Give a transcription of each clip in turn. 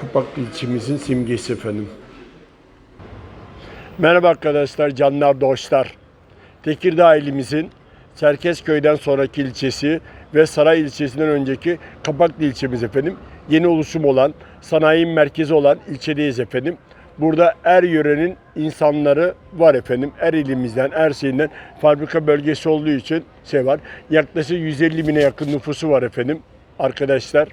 Kapaklı ilçemizin simgesi efendim. Merhaba arkadaşlar, canlar, dostlar. Tekirdağ ilimizin Çerkezköy'den sonraki ilçesi ve Saray ilçesinden önceki Kapaklı ilçemiz efendim. Yeni oluşum olan, sanayinin merkezi olan ilçedeyiz efendim. Burada er yörenin insanları var efendim. Er ilimizden, er şeyinden fabrika bölgesi olduğu için şey var. Yaklaşık 150 bine yakın nüfusu var efendim arkadaşlar.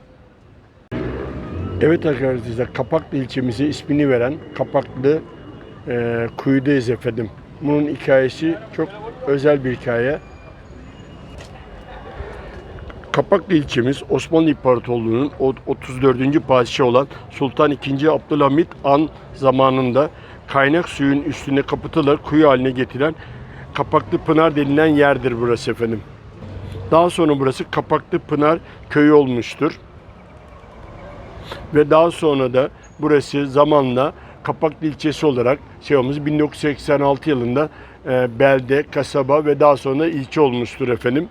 Evet arkadaşlar Kapaklı ilçemize ismini veren Kapaklı e, kuyudayız efendim. Bunun hikayesi çok özel bir hikaye. Kapaklı ilçemiz Osmanlı İmparatorluğu'nun o- 34. padişahı olan Sultan II. Abdülhamit Han zamanında kaynak suyun üstüne kapatılarak kuyu haline getirilen Kapaklı Pınar denilen yerdir burası efendim. Daha sonra burası Kapaklı Pınar köyü olmuştur. Ve daha sonra da burası zamanla Kapaklı ilçesi olarak şey olmuş 1986 yılında e, belde, kasaba ve daha sonra ilçe olmuştur efendim.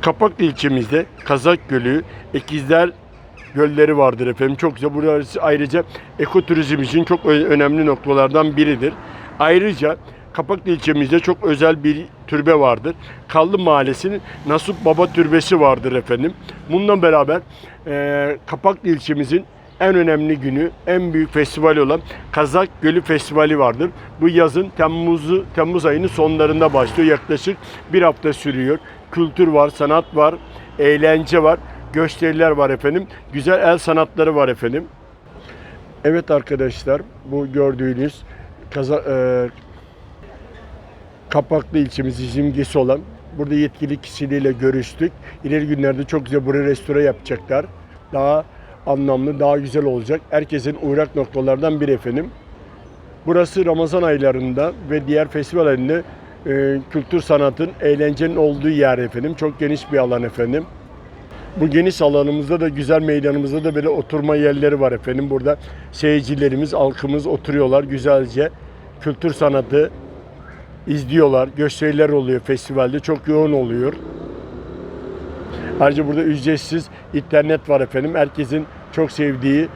Kapaklı ilçemizde Kazak Gölü, Ekizler gölleri vardır efendim. Çok güzel. Burası ayrıca ekoturizm için çok önemli noktalardan biridir. Ayrıca Kapaklı ilçemizde çok özel bir türbe vardır. Kallı Mahallesi'nin Nasup Baba Türbesi vardır efendim. Bununla beraber eee Kapaklı ilçemizin en önemli günü, en büyük festivali olan Kazak Gölü Festivali vardır. Bu yazın Temmuz'u Temmuz ayının sonlarında başlıyor. Yaklaşık bir hafta sürüyor. Kültür var, sanat var, eğlence var, gösteriler var efendim. Güzel el sanatları var efendim. Evet arkadaşlar, bu gördüğünüz Kaza, e, Kapaklı ilçemizin simgesi olan burada yetkili kişiliğiyle görüştük. İleri günlerde çok güzel buraya restore yapacaklar. Daha anlamlı, daha güzel olacak. Herkesin uğrak noktalardan biri efendim. Burası Ramazan aylarında ve diğer festival aylarında e, kültür sanatın, eğlencenin olduğu yer efendim. Çok geniş bir alan efendim. Bu geniş alanımızda da güzel meydanımızda da böyle oturma yerleri var efendim. Burada seyircilerimiz, halkımız oturuyorlar güzelce. Kültür sanatı izliyorlar. Gösteriler oluyor festivalde. Çok yoğun oluyor. Ayrıca burada ücretsiz internet var efendim. Herkesin çok sevdiği,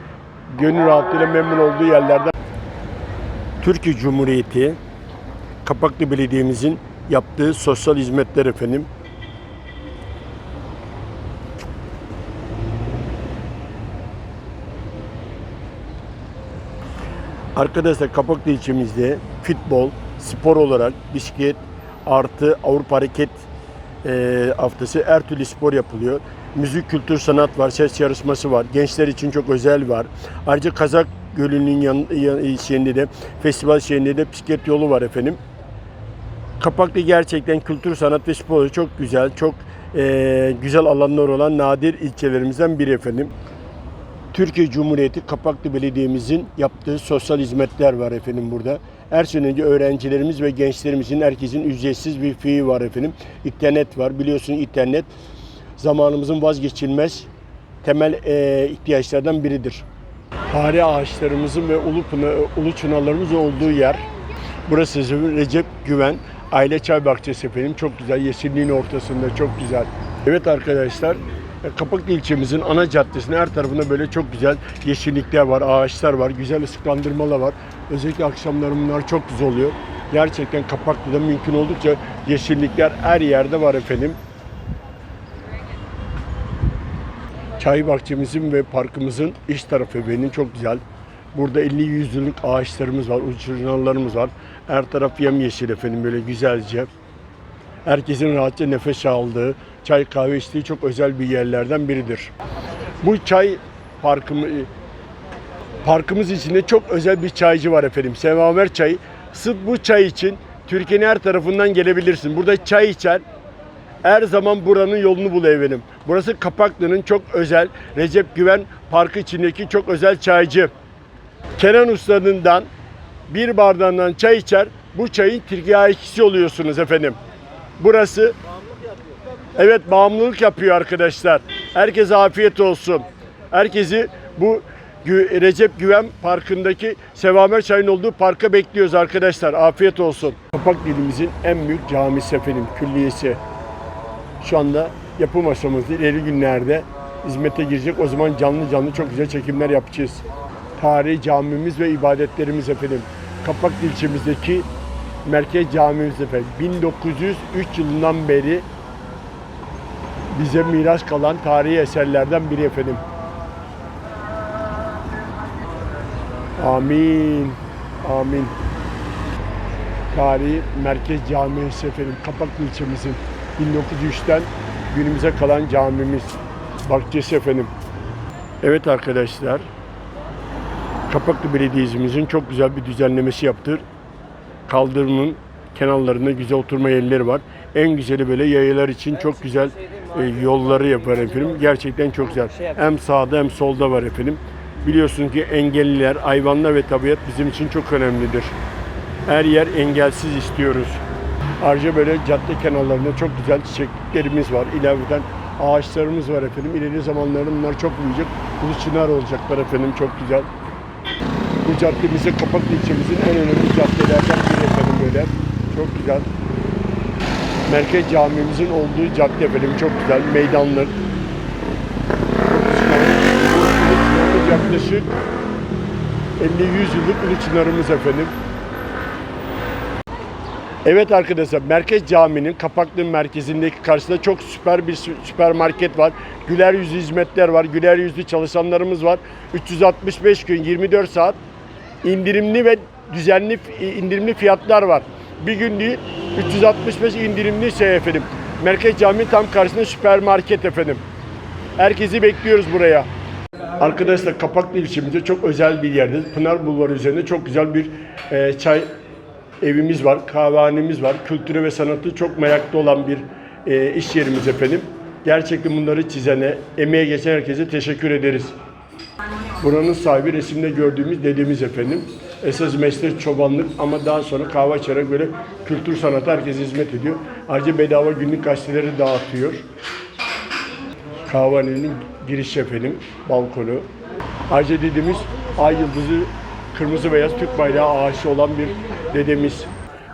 gönül rahatlığıyla memnun olduğu yerlerden. Türkiye Cumhuriyeti Kapaklı Belediye'mizin yaptığı sosyal hizmetler efendim. Arkadaşlar Kapaklı ilçemizde futbol, spor olarak bisiklet artı Avrupa Hareket e, haftası her türlü spor yapılıyor. Müzik, kültür, sanat var, ses yarışması var. Gençler için çok özel var. Ayrıca Kazak Gölü'nün yan, yan, şeyinde de, festival şeyinde de bisiklet yolu var efendim. Kapaklı gerçekten kültür, sanat ve spor çok güzel, çok e, güzel alanlar olan nadir ilçelerimizden biri efendim. Türkiye Cumhuriyeti Kapaklı Belediye'mizin yaptığı sosyal hizmetler var efendim burada. Her sene önce öğrencilerimiz ve gençlerimizin herkesin ücretsiz wifi var efendim. İnternet var. Biliyorsun internet zamanımızın vazgeçilmez temel e, ihtiyaçlardan biridir. Hari ağaçlarımızın ve ulu, ulu çınalarımızın olduğu yer. Burası Recep Güven Aile Çay Bahçesi efendim. Çok güzel. Yeşilliğin ortasında çok güzel. Evet arkadaşlar Kapaklı ilçemizin ana caddesinin her tarafında böyle çok güzel yeşillikler var, ağaçlar var, güzel ışıklandırmalar var. Özellikle akşamları bunlar çok güzel oluyor. Gerçekten Kapaklı'da mümkün oldukça yeşillikler her yerde var efendim. Çay bahçemizin ve parkımızın iç tarafı benim çok güzel. Burada 50 yüzyıllık ağaçlarımız var, uçurnalarımız var. Her taraf yemyeşil efendim böyle güzelce. Herkesin rahatça nefes aldığı, çay kahve içtiği çok özel bir yerlerden biridir. Bu çay parkımı, parkımız içinde çok özel bir çaycı var efendim. Semaver Çayı. Sırf bu çay için Türkiye'nin her tarafından gelebilirsin. Burada çay içer, her zaman buranın yolunu bul efendim. Burası Kapaklı'nın çok özel Recep Güven Parkı içindeki çok özel çaycı. Kenan Usta'ndan bir bardağından çay içer, bu çayın tirkiyakisi oluyorsunuz efendim. Burası Evet bağımlılık yapıyor arkadaşlar. Herkese afiyet olsun. Herkesi bu Recep Güven Parkı'ndaki Sevamer Çayı'nın olduğu parka bekliyoruz arkadaşlar. Afiyet olsun. Kapak dilimizin en büyük camisi efendim, külliyesi. Şu anda yapım aşamasında ileri günlerde hizmete girecek. O zaman canlı canlı çok güzel çekimler yapacağız. Tarihi camimiz ve ibadetlerimiz efendim. Kapaklı ilçemizdeki merkez camimiz efendim. 1903 yılından beri bize miras kalan tarihi eserlerden biri efendim. Amin. Amin. Tarihi Merkez Camisi efendim. Kapaklı ilçemizin 1903'ten günümüze kalan camimiz. Bahçesi efendim. Evet arkadaşlar. Kapaklı Belediye'mizin çok güzel bir düzenlemesi yaptır. Kaldırımın kenarlarında güzel oturma yerleri var. En güzeli böyle yayalar için çok güzel yolları yapar efendim. Gerçekten çok güzel. Hem sağda hem solda var efendim. Biliyorsunuz ki engelliler, hayvanlar ve tabiat bizim için çok önemlidir. Her yer engelsiz istiyoruz. Ayrıca böyle cadde kenarlarında çok güzel çiçeklerimiz var. İlaveten ağaçlarımız var efendim. İleri zamanlarda bunlar çok büyüyecek. Kulu çınar olacaklar efendim çok güzel. Bu caddemize Kapaklı ilçemizin en önemli caddelerden biri efendim böyle. Çok güzel. Merkez camimizin olduğu cadde efendim çok güzel. Meydanlık. Yaklaşık 50-100 yıllık Uluçınar'ımız efendim. Evet arkadaşlar Merkez Camii'nin Kapaklı merkezindeki karşısında çok süper bir sü- süpermarket var. Güler yüzlü hizmetler var. Güler yüzlü çalışanlarımız var. 365 gün 24 saat indirimli ve düzenli indirimli fiyatlar var. Bir gün değil 365 indirimli şey efendim. Merkez Camii tam karşısında süpermarket efendim. Herkesi bekliyoruz buraya. Arkadaşlar Kapaklı ilçemizde çok özel bir yerde. Pınar Bulvarı üzerinde çok güzel bir e, çay evimiz var, kahvehanemiz var. Kültürü ve sanatı çok meraklı olan bir e, iş yerimiz efendim. Gerçekten bunları çizene, emeğe geçen herkese teşekkür ederiz. Buranın sahibi resimde gördüğümüz dedemiz efendim. Esas meslek çobanlık ama daha sonra kahve içerek böyle kültür sanatı herkese hizmet ediyor. Ayrıca bedava günlük gazeteleri dağıtıyor. Kahvehanenin giriş efendim, balkonu. Ayrıca dedemiz ay yıldızı kırmızı beyaz Türk bayrağı aşığı olan bir dedemiz.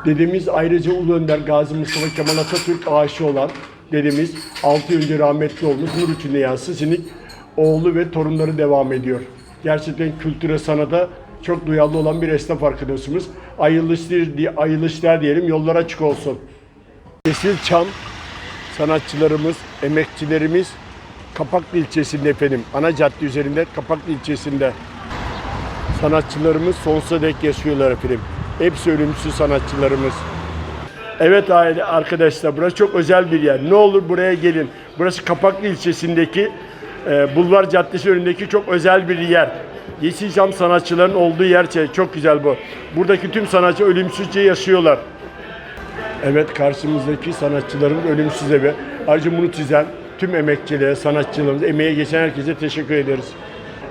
Dedemiz ayrıca Ulu Önder Gazi Mustafa Kemal Atatürk aşığı olan dedemiz 6 yıl önce rahmetli olmuş nur yansın sinik oğlu ve torunları devam ediyor. Gerçekten kültüre sanata çok duyarlı olan bir esnaf arkadaşımız. Hayırlı işler diyelim yollar açık olsun. Yeşilçam sanatçılarımız, emekçilerimiz Kapaklı ilçesinde efendim. Ana cadde üzerinde Kapaklı ilçesinde sanatçılarımız sonsuza dek yaşıyorlar efendim. Hepsi ölümsüz sanatçılarımız. Evet aile arkadaşlar burası çok özel bir yer. Ne olur buraya gelin. Burası Kapaklı ilçesindeki e, Bulvar Caddesi önündeki çok özel bir yer. Yeşilçam sanatçıların olduğu yer çok güzel bu. Buradaki tüm sanatçı ölümsüzce yaşıyorlar. Evet karşımızdaki sanatçılarımız ölümsüz evi. Ayrıca bunu çizen tüm emekçilere, sanatçılarımız, emeğe geçen herkese teşekkür ederiz.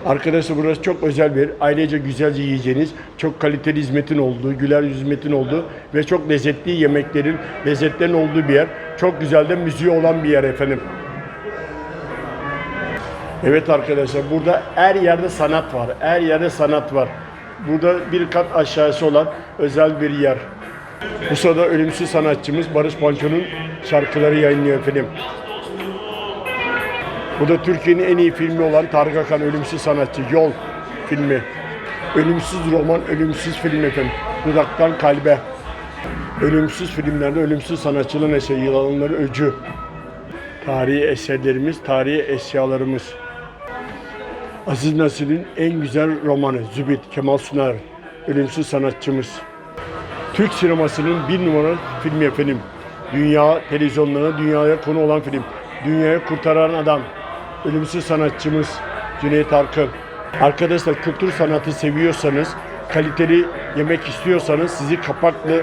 Arkadaşlar burası çok özel bir yer. Ailece güzelce yiyeceğiniz, çok kaliteli hizmetin olduğu, güler yüz hizmetin olduğu ve çok lezzetli yemeklerin, lezzetlerin olduğu bir yer. Çok güzel de müziği olan bir yer efendim. Evet arkadaşlar burada her yerde sanat var. Her yerde sanat var. Burada bir kat aşağısı olan özel bir yer. Bu sırada ölümsüz sanatçımız Barış Manço'nun şarkıları yayınlıyor efendim. Bu da Türkiye'nin en iyi filmi olan Tarık Akan Ölümsüz Sanatçı Yol filmi. Ölümsüz roman, ölümsüz film efendim. Dudaktan kalbe. Ölümsüz filmlerde ölümsüz sanatçının eseri, yılanların öcü. Tarihi eserlerimiz, tarihi eşyalarımız. Aziz Nesin'in en güzel romanı Zübit, Kemal Sunar, ölümsüz sanatçımız. Türk sinemasının bir numara filmi efendim. Dünya televizyonlarına dünyaya konu olan film. Dünyayı kurtaran adam. Ölümsüz sanatçımız Cüneyt Arkın. Arkadaşlar kültür sanatı seviyorsanız, kaliteli yemek istiyorsanız sizi Kapaklı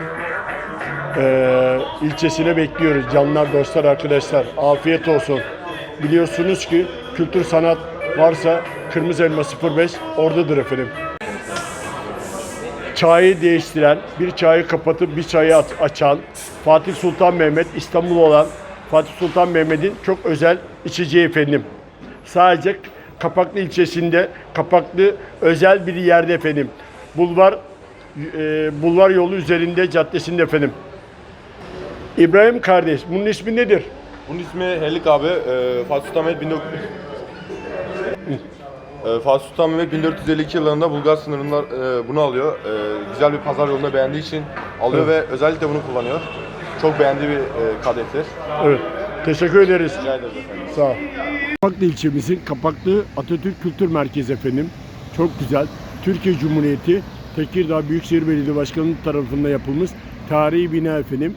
eee, ilçesine bekliyoruz. Canlar, dostlar, arkadaşlar. Afiyet olsun. Biliyorsunuz ki kültür sanat varsa Kırmızı Elma 05 oradadır efendim çayı değiştiren, bir çayı kapatıp bir çayı aç- açan Fatih Sultan Mehmet İstanbul olan Fatih Sultan Mehmet'in çok özel içeceği efendim. Sadece Kapaklı ilçesinde Kapaklı özel bir yerde efendim. Bulvar e, Bulvar yolu üzerinde caddesinde efendim. İbrahim kardeş bunun ismi nedir? Bunun ismi Helik abi. Ee, Fatih Sultan Mehmet 19... Ee, Fatih Sultan Mehmet 1452 yıllarında Bulgar sınırında e, bunu alıyor. Ee, güzel bir pazar yolunda beğendiği için alıyor ve özellikle bunu kullanıyor. Çok beğendiği bir e, kadehtir. Evet. Teşekkür ederiz. Rica ederiz efendim. Sağ ol. Kapaklı ilçemizin Kapaklı Atatürk Kültür Merkezi efendim. Çok güzel. Türkiye Cumhuriyeti Tekirdağ Büyükşehir Belediye Başkanlığı tarafından yapılmış tarihi bina efendim.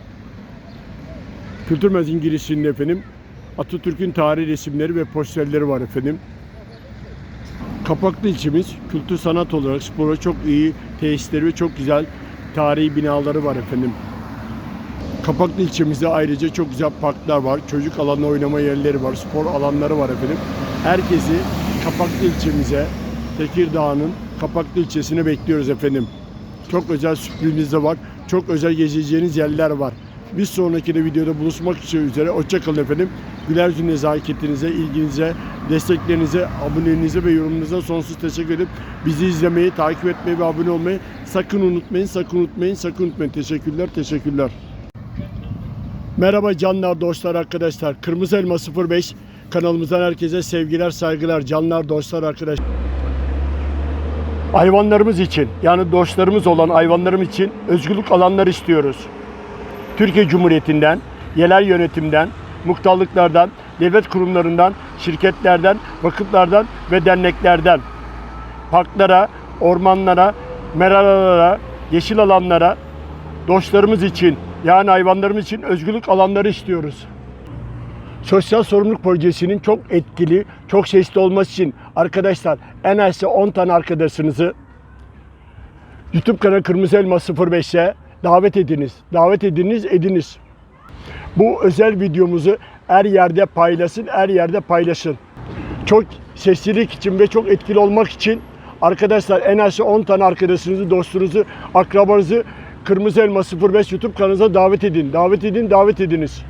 Kültür Merkezi'nin girişinde efendim Atatürk'ün tarihi resimleri ve posterleri var efendim. Kapaklı ilçemiz kültür sanat olarak spora çok iyi tesisleri ve çok güzel tarihi binaları var efendim. Kapaklı ilçemizde ayrıca çok güzel parklar var. Çocuk alanı oynama yerleri var. Spor alanları var efendim. Herkesi Kapaklı ilçemize, Tekirdağ'ın Kapaklı ilçesine bekliyoruz efendim. Çok özel sürprizimiz de var. Çok özel gezeceğiniz yerler var. Bir sonraki de videoda buluşmak üzere. Hoşçakalın efendim. Güler yüzlü nezaketinize, ilginize, desteklerinize, aboneliğinize ve yorumunuza sonsuz teşekkür edip bizi izlemeyi, takip etmeyi ve abone olmayı sakın unutmayın, sakın unutmayın, sakın unutmayın. Teşekkürler, teşekkürler. Merhaba canlar, dostlar, arkadaşlar. Kırmızı Elma 05 kanalımızdan herkese sevgiler, saygılar. Canlar, dostlar, arkadaşlar. Hayvanlarımız için, yani dostlarımız olan hayvanlarımız için özgürlük alanları istiyoruz. Türkiye Cumhuriyeti'nden, yerel yönetimden, muhtarlıklardan, devlet kurumlarından, şirketlerden, vakıflardan ve derneklerden parklara, ormanlara, meralara, yeşil alanlara dostlarımız için yani hayvanlarımız için özgürlük alanları istiyoruz. Sosyal sorumluluk projesinin çok etkili, çok sesli olması için arkadaşlar en azı 10 tane arkadaşınızı YouTube kanalı Kırmızı Elma 05'e davet ediniz. Davet ediniz, ediniz. Bu özel videomuzu her yerde paylaşın, her yerde paylaşın. Çok seslilik için ve çok etkili olmak için arkadaşlar en az 10 tane arkadaşınızı, dostunuzu, akrabanızı Kırmızı Elma 05 YouTube kanalınıza davet edin. Davet edin, davet ediniz.